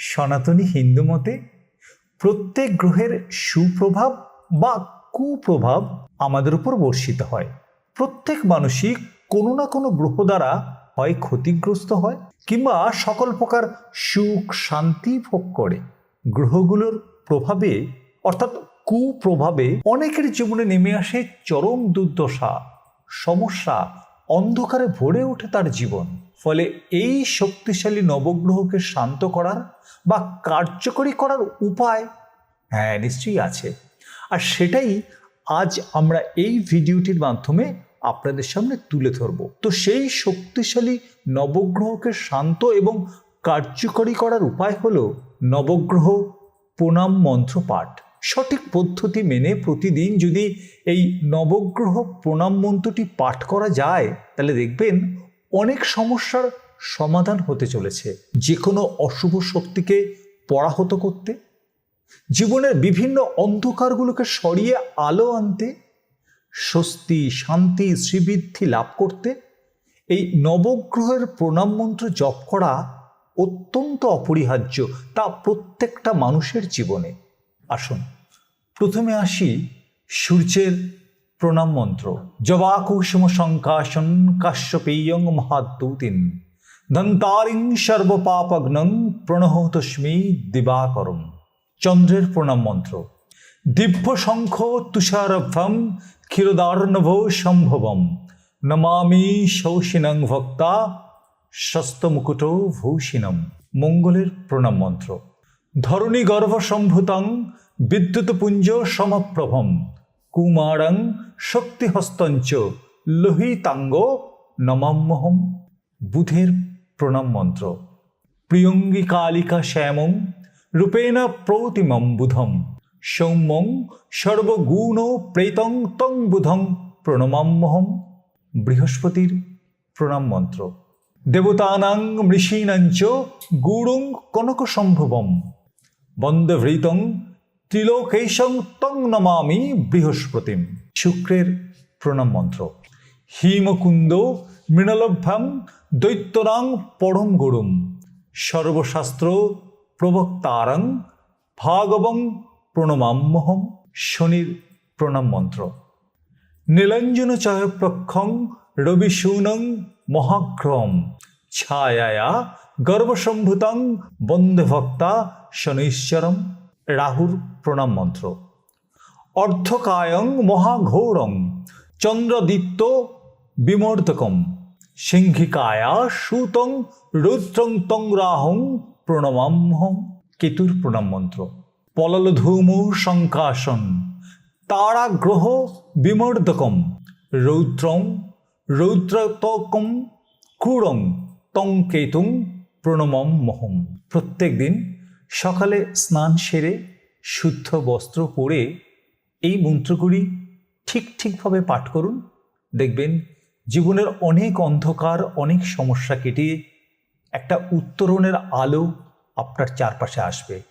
সনাতনী হিন্দু মতে প্রত্যেক গ্রহের সুপ্রভাব বা কুপ্রভাব আমাদের উপর বর্ষিত হয়। প্রত্যেক মানুষই কোনো না কোনো গ্রহ দ্বারা হয় ক্ষতিগ্রস্ত হয় কিংবা সকল প্রকার সুখ, শান্তি ভোগ করে। গ্রহগুলোর প্রভাবে, অর্থাৎ কুপ্রভাবে অনেকের জীবনে নেমে আসে চরম দুর্দশা, সমস্যা, অন্ধকারে ভরে ওঠে তার জীবন। ফলে এই শক্তিশালী নবগ্রহকে শান্ত করার বা কার্যকরী করার উপায় হ্যাঁ নিশ্চয়ই আছে। আর সেটাই আজ আমরা এই ভিডিওটির মাধ্যমে আপনাদের সামনে তুলে ধরব। তো সেই শক্তিশালী নবগ্রহকে শান্ত এবং কার্যকরী করার উপায় হল নবগ্রহ প্রণাম মন্ত্র পাঠ। সঠিক পদ্ধতি মেনে প্রতিদিন যদি এই নবগ্রহ প্রণাম মন্ত্রটি পাঠ করা যায়, তাহলে দেখবেন অনেক সমস্যার সমাধান হতে চলেছে। যে কোনো অশুভ শক্তিকে পরাহত করতে, জীবনের বিভিন্ন অন্ধকারগুলোকে সরিয়ে আলো আনতে, স্বস্তি, শান্তি, শ্রীবৃদ্ধি লাভ করতে, এই নবগ্রহের প্রণাম মন্ত্র জপ করা অত্যন্ত অপরিহার্য তা প্রত্যেকটা মানুষের জীবনে। আসুন, প্রথমে আসি সূর্যের প্রণাম মন্ত্র। জবাকুসুম সংকাশন কাশ্যপেয়ং মহাদ্যুতিন। দন্তারিং সর্বপাপগ্নং প্রণহতস্মি দিবাকরম। চন্দ্রের প্রণাম মন্ত্র। দিব্য শঙ্খ তুষারভ্যম ক্ষীরদার্ণভ সম্ভবম। নমামি শৌসিনং ভক্তা শস্তমুকুট ভূষিনম মঙ্গলের প্রণাম মন্ত্র। ধরণী গর্ভসম্ভূতং বিদ্যুৎপুঞ্জ সমপ্রভম। কুমারং শক্তিহস্তঞ্চ লোহিতাঙ্গ নমাম্যহম বুধের প্রণাম মন্ত্র। প্রিয়ঙ্গী কালিকা শ্যামং রূপেণ প্রতিমম বুধম। সৌম্যং সর্বগুণ প্রেতং তং বুধং প্রণমাম্যহম বৃহস্পতির প্রণাম মন্ত্র। দেবতানাং মৃষীণাঞ্চ গুড়ং কনক সম্ভবম বন্দভৃতং ত্রিলোকেশং তং নমামি বৃহস্পতিম। শুক্রের প্রণাম মন্ত্র। হিমকুন্দ মৃণলভ্যাম দৈত্যরাং পরম গুরুম। সর্বশাস্ত্র প্রবক্তারং ভাগবং প্রণমাম্যহম শনির প্রণাম মন্ত্র। নীলঞ্জন চয়প্রক্ষং রবিশূনং মহাগ্রহম ছায়ায়া গর্ভসম্ভূতং বন্দে ভক্তা শনৈশ্বরম। রাহুর প্রণাম মন্ত্র। অর্ধকায়ং মহাঘৌরং চন্দ্রদীপ্ত বিমর্দকম সিংহিকায়া সুতং রুদ্রং তং রাহং প্রণমাম্যহম কেতুর প্রণাম মন্ত্র। পললধূমু শঙ্কাসন তারাগ্রহ বিমর্দকম রৌদ্রং রৌদ্রতকম ক্রূড়ং তং কেতুং প্রণমম মহম প্রত্যেক দিন সকালে স্নান সেরে শুদ্ধ বস্ত্র পরে এই মন্ত্রগুলি ঠিক ঠিকভাবে পাঠ করুন। দেখবেন জীবনের অনেক অন্ধকার, অনেক সমস্যা কেটে একটা উত্তরণের আলো আপনার চারপাশে আসবে।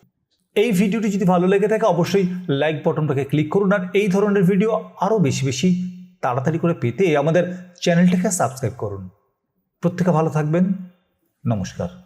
এই ভিডিওটি যদি ভালো লেগে থাকে, অবশ্যই লাইক বটনটাকে ক্লিক করুন আর এই ধরনের ভিডিও আরও বেশি বেশি তাড়াতাড়ি করে পেতে আমাদের চ্যানেলটাকে সাবস্ক্রাইব করুন। প্রত্যেকে ভালো থাকবেন। নমস্কার।